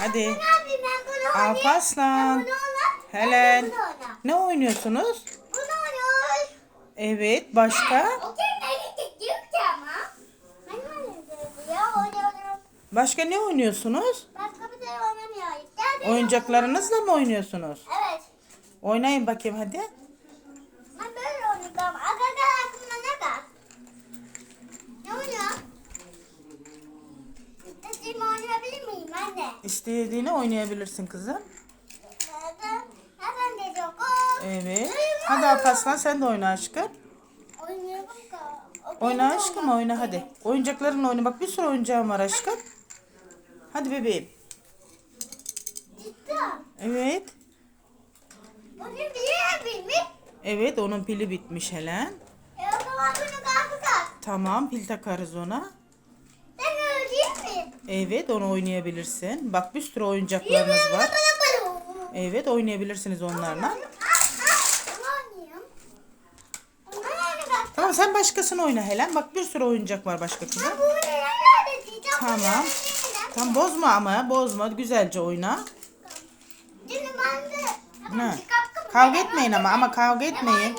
Hadi. Alparslan. Helen. Ne oynuyorsunuz? Bunu oynuyoruz. Evet. Başka? Başka ne oynuyorsunuz? Başka bir şey oynamıyoruz. Oyuncaklarınızla mı oynuyorsunuz? Evet. Oynayın bakayım hadi. İstediğini oynayabilirsin kızım. Evet. Hadi Alparslan sen de oyna aşkım. Oyna aşkım oyna hadi. Oyuncaklarınla oyna. Bak bir sürü oyuncağım var aşkım. Hadi bebeğim. Evet. Bunu bilir mi? Evet onun pili bitmiş Helen. E o zaman bunu kalkacak. Tamam pil takarız ona. Evet onu oynayabilirsin. Bak bir sürü oyuncaklarınız var. Evet oynayabilirsiniz onlarla. Tamam sen başkasını oyna Helen. Bak bir sürü oyuncak var başka kızım. Tamam. Tam bozma ama bozma. Güzelce oyna. Ha. Kavga etmeyin ama ama kavga etmeyin.